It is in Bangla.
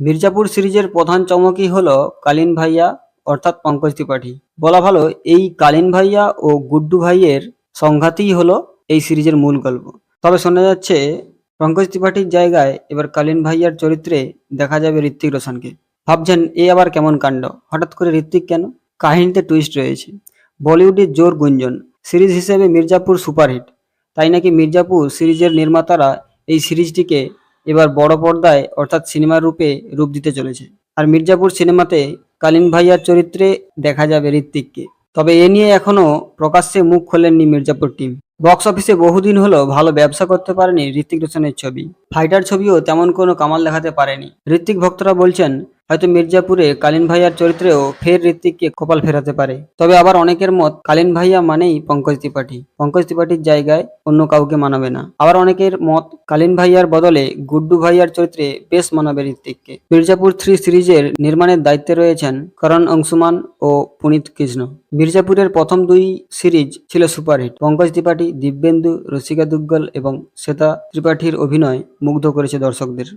মির্জাপুর সিরিজের প্রধান চমকই হল কালীন ভাইয়া, অর্থাৎ পঙ্কজ ত্রিপাঠী। বলা ভালো, এই কালীন ভাইয়া ও গুড্ডু ভাইয়ের সংঘাতই হলো এই সিরিজের মূল গল্প। তবে শোনা যাচ্ছে, পঙ্কজ ত্রিপাঠীর জায়গায় এবার কালীন ভাইয়ার চরিত্রে দেখা যাবে ঋত্বিক রোশনকে। ভাবছেন, এ আবার কেমন কাণ্ড? হঠাৎ করে ঋত্বিক কেন? কাহিনীতে টুইস্ট রয়েছে। বলিউডের জোর গুঞ্জন, সিরিজ হিসেবে মির্জাপুর সুপারহিট। তাই নাকি মির্জাপুর সিরিজের নির্মাতারা এই সিরিজটিকে এবার বড় পর্দায় অর্থাৎ সিনেমার রূপে রূপ দিতে চলেছে। আর মির্জাপুর সিনেমাতে কালীন ভাইয়ার চরিত্রে দেখা যাবে ঋত্বিককে। তবে এ নিয়ে এখনও প্রকাশ্যে মুখ খোলেননি মির্জাপুর টিম। বক্স অফিসে বহুদিন হলো ভালো ব্যবসা করতে পারেনি ঋত্বিক রোশনের ছবি। ফাইটার ছবিও তেমন কোনো কামাল দেখাতে পারেনি। ঋত্বিক ভক্তরা বলছেন হয়তো মির্জাপুরে কালীন ভাইয়ার চরিত্রেও ফের ঋত্বিককে কপাল ফেরাতে পারে। তবে আবার অনেকের মত কালীন ভাইয়া মানেই পঙ্কজ ত্রিপাঠী। পঙ্কজ ত্রিপাঠীর জায়গায় অন্য কাউকে মানাবে না। আবার অনেকের মত কালীন ভাইয়ার বদলে গুড্ডু ভাইয়ার চরিত্রে বেশ মানাবে ঋত্বিককে মির্জাপুর থ্রি সিরিজের নির্মাণের দায়িত্বে রয়েছেন করণ অংশুমান ও পুনিত কৃষ্ণ। মির্জাপুরের প্রথম দুই সিরিজ ছিল সুপারহিট। পঙ্কজ ত্রিপাঠী দিব্যেন্দু, রসিকা দুগ্গল এবং শ্বেতা ত্রিপাঠীর অভিনয় মুগ্ধ করেছে দর্শকদের।